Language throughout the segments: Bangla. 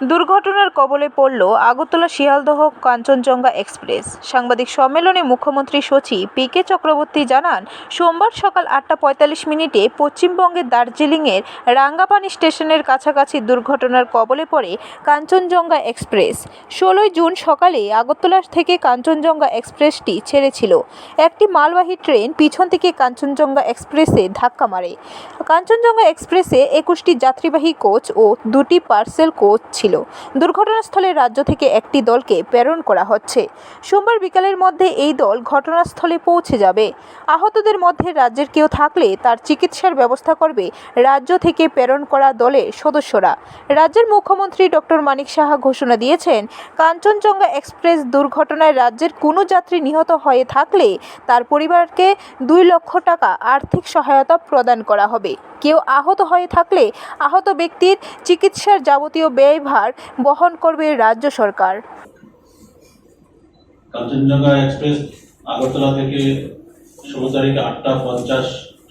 দুর্ঘটনার কবলে পড়ল আগরতলা শিয়ালদহ কাঞ্চনজঙ্ঘা এক্সপ্রেস। সাংবাদিক সম্মেলনে মুখ্যমন্ত্রী সচিব পি কে চক্রবর্তী জানান, সোমবার সকাল আটটা পঁয়তাল্লিশ মিনিটে পশ্চিমবঙ্গের দার্জিলিংয়ের রাঙ্গাপানি স্টেশনের কাছাকাছি দুর্ঘটনার কবলে পড়ে কাঞ্চনজঙ্ঘা এক্সপ্রেস। ষোলোই জুন সকালে আগরতলা থেকে কাঞ্চনজঙ্ঘা এক্সপ্রেসটি ছেড়েছিল। একটি মালবাহী ট্রেন পিছন থেকে কাঞ্চনজঙ্ঘা এক্সপ্রেসে ধাক্কা মারে। কাঞ্চনজঙ্ঘা এক্সপ্রেসে একুশটি যাত্রীবাহী কোচ ও দুটি পার্সেল কোচ ছিল। দুর্ঘটনাস্থলে রাজ্য থেকে একটি দলকে প্রেরণ করা হচ্ছে। সোমবার বিকালের মধ্যে এই দল ঘটনাস্থলে পৌঁছে যাবে। আহতদের মধ্যে রাজ্যের কেউ থাকলে তার চিকিৎসার ব্যবস্থা করবে রাজ্য থেকে প্রেরণ করা দলের সদস্যরা। রাজ্যের মুখ্যমন্ত্রী ডক্টর মানিক সাহা ঘোষণা দিয়েছেন, কাঞ্চনজঙ্ঘা এক্সপ্রেস দুর্ঘটনায় রাজ্যের কোনো যাত্রী নিহত হয়ে থাকলে তার পরিবারকে দুই লক্ষ টাকা আর্থিক সহায়তা প্রদান করা হবে। কেউ আহত হয়ে থাকলে আহত ব্যক্তির চিকিৎসার যাবতীয় ব্যয়ভার বহন করবে রাজ্য সরকার। কাঞ্চনজঙ্ঘা এক্সপ্রেস আগরতলা থেকে ষোলো তারিখ আটটা পঞ্চাশ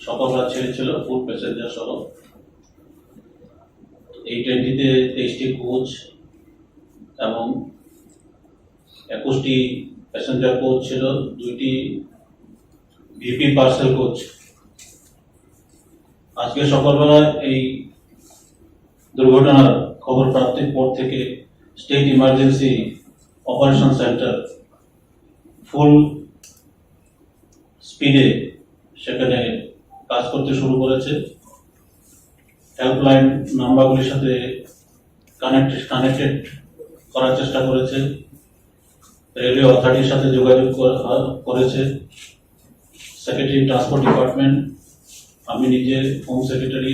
সকালবেলা ছেড়েছিল ফুল প্যাসেঞ্জার সহ। এই ট্রেনটিতে তেইশটি কোচ এবং একুশটি প্যাসেঞ্জার কোচ ছিল, দুইটি ভিপি পার্সেল কোচ। আজকে সকালবেলা এই দুর্ঘটনার খবর প্রাপ্তির পর থেকে state emergency operation centre full স্পিডে সেখানে কাজ করতে শুরু করেছে। হেল্পলাইন নাম্বারগুলির সাথে কানেক্ট কানেক্টেড করার চেষ্টা করেছে। রেলওয়ে অথরিটির সাথে যোগাযোগ করা- করেছে। সেক্রেটারি ট্রান্সপোর্ট ডিপার্টমেন্ট আমি নিজে হোম সেক্রেটারি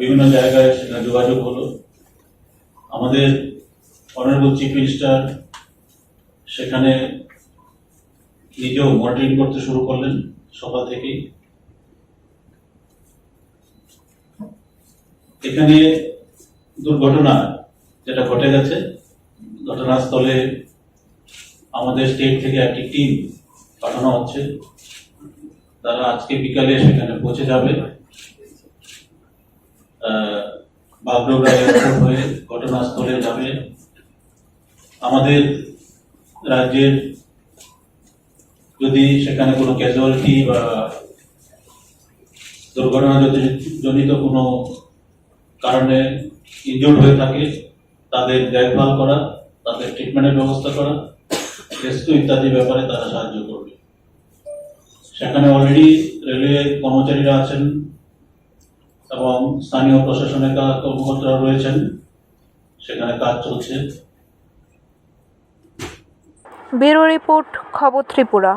বিভিন্ন জায়গায় সেখানে যোগাযোগ হলো। আমাদের অনারেবল চিফ মিনিস্টার সেখানে নিজেও মনিটরিং করতে শুরু করলেন সকাল থেকেই। এখানে দুর্ঘটনা যেটা ঘটে গেছে, ঘটনাস্থলে আমাদের স্টেট থেকে একটি টিম পাঠানো হচ্ছে। তারা আজকে বিকালে সেখানে পৌঁছে যাবে। হয়ে ঘটনাস্থলে যাবে। আমাদের রাজ্যের যদি সেখানে কোনো ক্যাজুয়ালিটি বা দুর্ঘটনা জনিত কোনো কারণে ইনজোর্ড হয়ে থাকে, তাদের দেখভাল করা, তাদের ট্রিটমেন্টের ব্যবস্থা করা রেস্কিউ ইত্যাদি ব্যাপারে তারা সাহায্য করবে। সেখানে অলরেডি রেলওয়ে কর্মচারীরা আছেন এবং স্থানীয় প্রশাসনের কর্মকর্তারা রয়েছেন। সেখানে কাজ চলছে। ব্যুরো রিপোর্ট, খবর ত্রিপুরা।